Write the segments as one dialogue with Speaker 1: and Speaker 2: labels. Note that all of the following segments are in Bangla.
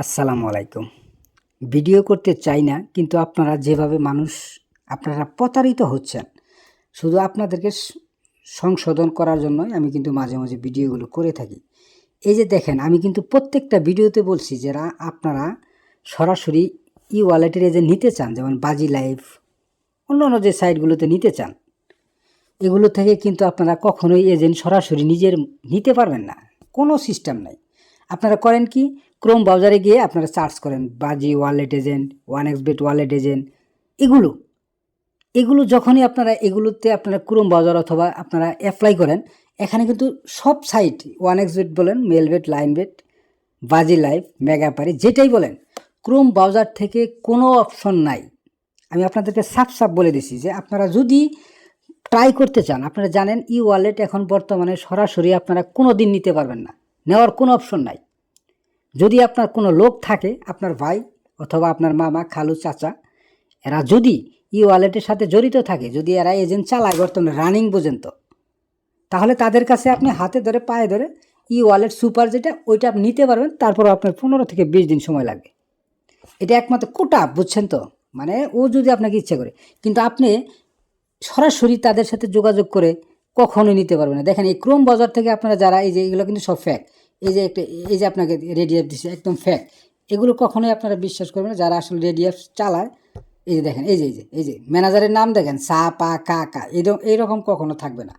Speaker 1: আসসালামু আলাইকুম। ভিডিও করতে চাই না, কিন্তু আপনারা যেভাবে মানুষ, আপনারা প্রতারিত হচ্ছেন, শুধু আপনাদেরকে সংশোধন করার জন্যই আমি কিন্তু মাঝে মাঝে ভিডিওগুলো করে থাকি। এই যে দেখেন, আমি কিন্তু প্রত্যেকটা ভিডিওতে বলছি যারা আপনারা সরাসরি ই ওয়ালেটের যে নিতে চান, যেমন বাজি লাইফ অন্য অন্য যে সাইটগুলোতে নিতে চান, এগুলো থেকে কিন্তু আপনারা কখনোই এজেন্ট সরাসরি নিজের নিতে পারবেন না। কোনো সিস্টেম নাই। আপনারা করেন কি? ক্রোম ব্রাউজারে গিয়ে আপনারা সার্চ করেন Baji wallet agent one X bet wallet agent এগুলো। এগুলো যখনই আপনারা এগুলোতে আপনারা ক্রোম ব্রাউজার অথবা আপনারা অ্যাপ্লাই করেন, এখানে কিন্তু সব সাইট ওয়ান এক্স বেট বলেন Melbet Linebet Baji live Megapari যেটাই বলেন ক্রোম ব্রাউজার থেকে কোনো অপশন নাই। আমি আপনাদেরকে সাফ সাফ বলে দিছি যে আপনারা যদি ট্রাই করতে চান, আপনারা জানেন ই ওয়ালেট এখন বর্তমানে সরাসরি আপনারা কোনো দিন নিতে পারবেন না, নেওয়ার কোনো অপশন নাই। যদি আপনার কোনো লোক থাকে, আপনার ভাই অথবা আপনার মামা, খালু, চাচা, এরা যদি ই ওয়ালেটের সাথে জড়িত থাকে, যদি এরা এজেন্ট চালায় বর্তমানে রানিং পর্যন্ত, তাহলে তাদের কাছে আপনি হাতে ধরে, পায়ে ধরে ই ওয়ালেট সুপার যেটা, ওইটা আপনি নিতে পারবেন, তারপর আপনার পনেরো থেকে বিশ দিন সময় লাগবে। এটা একমাত্র কোটা, বুঝছেন তো? মানে ও যদি আপনাকে ইচ্ছে করে, কিন্তু আপনি সরাসরি তাদের সাথে যোগাযোগ করে কখনোই নিতে পারবেন না। দেখেন এই ক্রোম বাজার থেকে আপনারা যারা, এই যে এগুলো কিন্তু সব ফ্যাক এই যে একটা, এই যে আপনাকে রেডিয়াফ দিচ্ছে একদম ফ্যাক এগুলো কখনোই আপনারা বিশ্বাস করবেন যারা আসলে রেডিয়াফ চালায়, এই যে দেখেন, এই যে এই যে এই যে, ম্যানেজারের নাম দেখেন সা পা কা কা এইরকম এইরকম কখনো থাকবে না।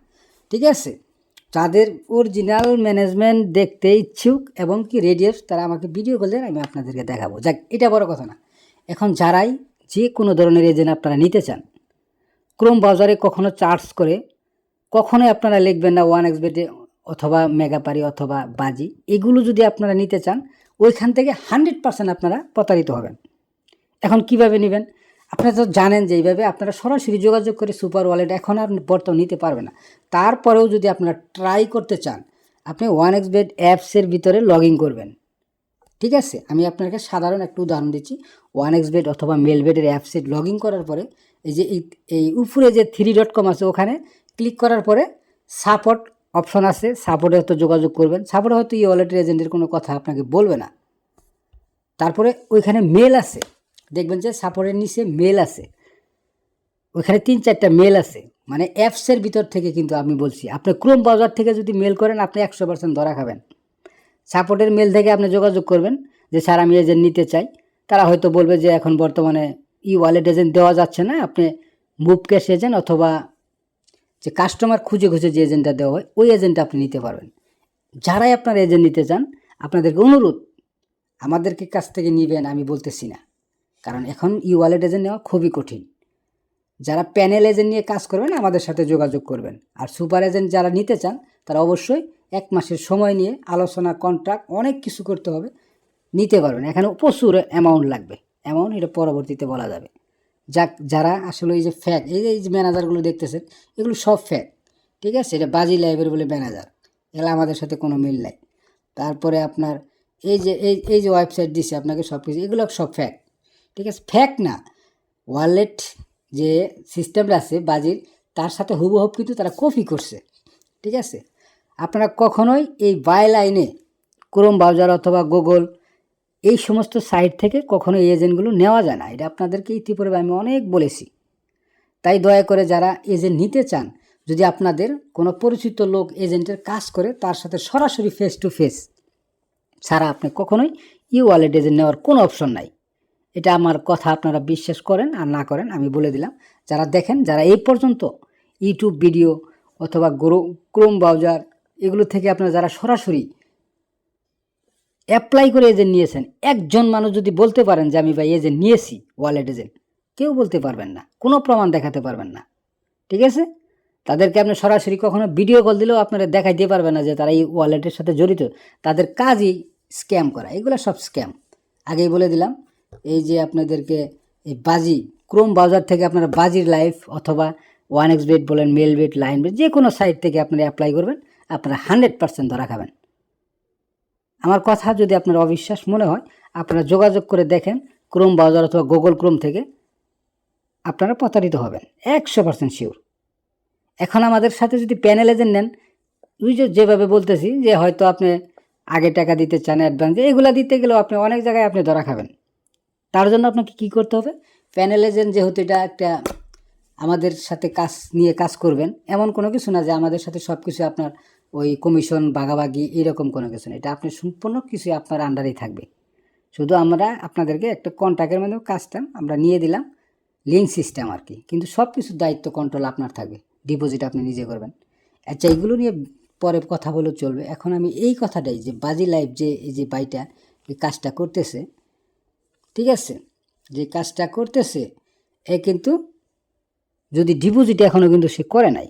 Speaker 1: ঠিক আছে? যাদের অরিজিনাল ম্যানেজমেন্ট দেখতে ইচ্ছুক এবং কি রেডিয়াস তারা আমাকে ভিডিও করলেন আমি আপনাদেরকে দেখাবো। যাক, এটা বড় কথা না। এখন যারাই যে কোনো ধরনের এজেন্ট আপনারা নিতে চান ক্রোম ব্রাউজারে কখনো চার্জ করে, কখনোই আপনারা লিখবেন না ওয়ান এক্স বেটে অথবা মেগাপারি অথবা বাজি, এগুলো যদি আপনারা নিতে চান, ওইখান থেকে হান্ড্রেড পার্সেন্ট আপনারা প্রতারিত হবেন। এখন কীভাবে নেবেন? আপনারা তো জানেন যে এইভাবে আপনারা সরাসরি যোগাযোগ করে সুপার ওয়ালেট এখন আর বর্তমান নিতে পারবে না। তারপরেও যদি আপনারা ট্রাই করতে চান, আপনি ওয়ান এক্স বেড অ্যাপসের ভিতরে লগ ইন করবেন। ঠিক আছে? আমি আপনাকে সাধারণ একটা উদাহরণ দিচ্ছি। ওয়ান এক্স বেড অথবা মেল বেডের অ্যাপসে লগ ইন করার পরে, এই যে এই এই উপরে যে থ্রি ডট কম আছে, ওখানে ক্লিক করার পরে সাপোর্ট অপশন আছে, সাপোর্টে হয়তো যোগাযোগ করবেন। সাপোর্টে হয়তো ই ওয়ালেটের এজেন্টের কোনো কথা আপনাকে বলবে না। তারপরে ওইখানে মেল আছে। দেখবেন যে সাপোর্টের নিচে মেল আছে। ওইখানে তিন চারটা মেল আছে। মানে অ্যাপসের ভিতর থেকে কিন্তু আমি বলছি। আপনি ক্রোম ব্রাউজার থেকে যদি মেল করেন, আপনি একশো পার্সেন্ট ধরা খাবেন। সাপোর্টের মেল থেকে আপনি যোগাযোগ করবেন যে, স্যার, আমি এজেন্ট নিতে চাই। তারা হয়তো বলবে যে, এখন বর্তমানে ই ওয়ালেট এজেন্ট দেওয়া যাচ্ছে না। আপনি মুভ ক্যাশ এজেন্ট অথবা যে কাস্টমার খুঁজে খুঁজে যে এজেন্টটা দেওয়া হয়, ওই এজেন্টটা আপনি নিতে পারবেন। যারাই আপনার এজেন্ট নিতে চান, আপনাদেরকে অনুরোধ, আমাদেরকে কাছ থেকে নিবেন, আমি বলতেছি না। কারণ এখন ই ওয়ালেট এজেন্ট নেওয়া খুবই কঠিন। যারা প্যানেল এজেন্ট নিয়ে কাজ করবেন, আমাদের সাথে যোগাযোগ করবেন। আর সুপার এজেন্ট যারা নিতে চান, তারা অবশ্যই এক মাসের সময় নিয়ে আলোচনা কন্ট্রাক্ট অনেক কিছু করতে হবে। নিতে পারবেন। এখানে প্রচুর অ্যামাউন্ট লাগবে। অ্যামাউন্ট এটা পরবর্তীতে বলা যাবে। যাক, যারা আসলে এই যে ফ্যাক এই যে এই যে ম্যানেজারগুলো দেখতেছেন, এগুলো সব ফ্যাক ঠিক আছে? এটা বাজি লাইভের বলে ম্যানেজার এগুলো আমাদের সাথে কোনো মিল নাই। তারপরে আপনার এই যে, এই এই যে ওয়েবসাইট দিছে আপনাকে সব কিছু এগুলো সব ফ্যাক ঠিক আছে? ফ্যাক না ওয়ালেট যে সিস্টেমটা আছে বাজির, তার সাথে হুবহুব কিন্তু তারা কপি করছে, ঠিক আছে? আপনারা কখনোই এই বাই লাইনে ক্রোম ব্রাউজার অথবা গুগল এই সমস্ত সাইট থেকে কখনো এই এজেন্টগুলো নেওয়া যায় না। এটা আপনাদেরকে ইতিপূর্বে আমি অনেক বলেছি। তাই দয়া করে যারা এজেন্ট নিতে চান, যদি আপনাদের কোনো পরিচিত লোক এজেন্টের কাজ করে, তার সাথে সরাসরি ফেস টু ফেস ছাড়া আপনি কখনোই ই ওয়ালেট এজেন্ট নেওয়ার কোনো অপশন নাই। এটা আমার কথা আপনারা বিশ্বাস করেন আর না করেন, আমি বলে দিলাম। যারা দেখেন, যারা এই পর্যন্ত ইউটিউব ভিডিও অথবা গ্রো ক্রোম ব্রাউজার এগুলো থেকে আপনারা যারা সরাসরি অ্যাপ্লাই করে এজেন্ট নিয়েছেন। একজন মানুষ যদি বলতে পারেন যে, আমি ভাই এজেন্ট নিয়েছি ওয়ালেট এজেন্ট কেউ বলতে পারবেন না, কোনো প্রমাণ দেখাতে পারবেন না। ঠিক আছে? তাদেরকে আপনি সরাসরি কখনো ভিডিও কল দিলেও আপনারা দেখাইতে পারবেন না যে, তারা এই ওয়ালেটের সাথে জড়িত। তাদের কাজই স্ক্যাম করা, এগুলো সব স্ক্যাম আগেই বলে দিলাম, এই যে আপনাদেরকে এই বাজি ক্রোম ব্রাউজার থেকে আপনারা বাজির লাইফ অথবা ওয়ান এক্স বেট বলেন মেল বেট লাইন বেট যে কোনো সাইট থেকে আপনারা অ্যাপ্লাই করবেন, আপনারা হান্ড্রেড পার্সেন্ট ধরা খাবেন। আমার কথা যদি আপনার অবিশ্বাস মনে হয়, আপনারা যোগাযোগ করে দেখেন ক্রোম ব্রাউজার অথবা গুগল ক্রোম থেকে আপনারা প্রতারিত হবেন, একশো পার্সেন্ট শিওর এখন আমাদের সাথে যদি প্যানেল এজেন্ট নেন, ওই যেভাবে বলতেছি যে হয়তো আপনি আগে টাকা দিতে চান অ্যাডভান্স এগুলো দিতে গেলেও আপনি অনেক জায়গায় আপনি ধরা খাবেন। তার জন্য আপনাকে কী করতে হবে? প্যানেল এজেন্ট যেহেতু এটা একটা আমাদের সাথে কাজ নিয়ে কাজ করবেন, এমন কোনো কিছু না যে আমাদের সাথে সব কিছু আপনার ওই কমিশন বাগাবাগি এরকম কোনো কিছু না এটা আপনি সম্পূর্ণ কিছু আপনার আন্ডারেই থাকবে। শুধু আমরা আপনাদেরকে একটা কন্ট্রাক্টের মাধ্যমে কাজটা আমরা নিয়ে দিলাম লিঙ্ক সিস্টেম আর কি। কিন্তু সব কিছুর দায়িত্ব কন্ট্রোল আপনার থাকবে। ডিপোজিট আপনি নিজে করবেন। আচ্ছা এইগুলো নিয়ে পরে কথা বলে চলবে। এখন আমি এই কথাটাই যে বাজি লাইফ যে, এই যে বাইটা এই কাজটা করতেছে, ঠিক আছে? যে কাজটা করতেছে, এ কিন্তু যদি ডিপোজিট এখনও কিন্তু সে করে নাই।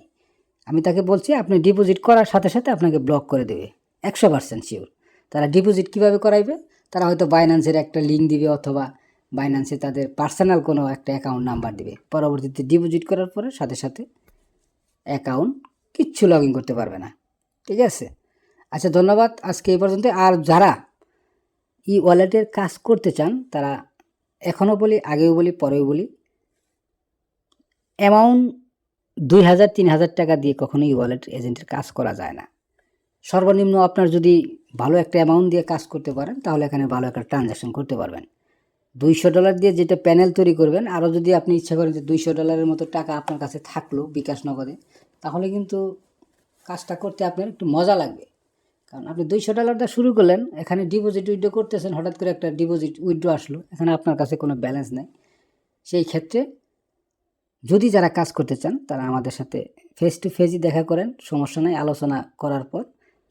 Speaker 1: আমি তাকে বলছি, আপনি ডিপোজিট করার সাথে সাথে আপনাকে ব্লক করে দেবে, একশো পার্সেন্ট শিওর তারা ডিপোজিট কীভাবে করাইবে? তারা হয়তো বাইন্যান্সের একটা লিঙ্ক দিবে অথবা বাইন্যান্সে তাদের পার্সোনাল কোনো একটা অ্যাকাউন্ট নাম্বার দিবে। পরবর্তীতে ডিপোজিট করার পরে সাথে সাথে অ্যাকাউন্ট কিচ্ছু লগ ইন করতে পারবে না। ঠিক আছে? আচ্ছা ধন্যবাদ। আজকে এই পর্যন্ত। আর যারা ই ওয়ালেটের কাজ করতে চান, তারা এখনও বলি, আগেও বলি, পরেও বলি অ্যামাউন্ট দুই হাজার, তিন হাজার টাকা দিয়ে কখনোই ওয়ালেট এজেন্টের কাজ করা যায় না। সর্বনিম্ন আপনার যদি ভালো একটা অ্যামাউন্ট দিয়ে কাজ করতে পারেন, তাহলে এখানে ভালো একটা ট্রানজ্যাকশন করতে পারবেন। দুইশো ডলার দিয়ে যেটা প্যানেল তৈরি করবেন, আরও যদি আপনি ইচ্ছা করেন যে দুইশো ডলারের মতো টাকা আপনার কাছে থাকল বিকাশ নগদে, তাহলে কিন্তু কাজটা করতে আপনার একটু মজা লাগবে। কারণ আপনি দুইশো ডলারটা শুরু করলেন, এখানে ডিপোজিট উইড্রো করতেছেন, হঠাৎ করে একটা ডিপোজিট উইড্রো আসলো, এখানে আপনার কাছে কোনো ব্যালেন্স নেই। সেই ক্ষেত্রে যদি যারা কাজ করতে চান, তারা আমাদের সাথে ফেস টু ফেসই দেখা করেন, সমস্যা নেই, আলোচনা করার পর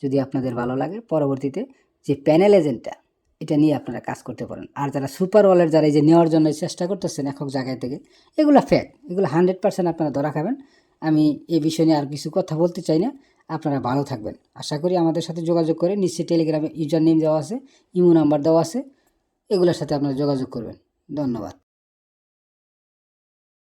Speaker 1: যদি আপনাদের ভালো লাগে, পরবর্তীতে যে প্যানেল এজেন্টটা এটা নিয়ে আপনারা কাজ করতে পারেন। আর যারা সুপার ওয়ালেট যারা এই যে নেওয়ার জন্য চেষ্টা করতেছেন একক জায়গায় থেকে, এগুলো ফ্যাক এগুলো হান্ড্রেড পার্সেন্ট আপনারা ধরা খাবেন। আমি এ বিষয় নিয়ে আর কিছু কথা বলতে চাই না, আপনারা ভালো থাকবেন। আশা করি আমাদের সাথে যোগাযোগ করে, নিশ্চয়ই টেলিগ্রামে ইউজার নেম দেওয়া আছে, ইমো নাম্বার দেওয়া আছে, এগুলোর সাথে আপনারা যোগাযোগ করবেন। ধন্যবাদ।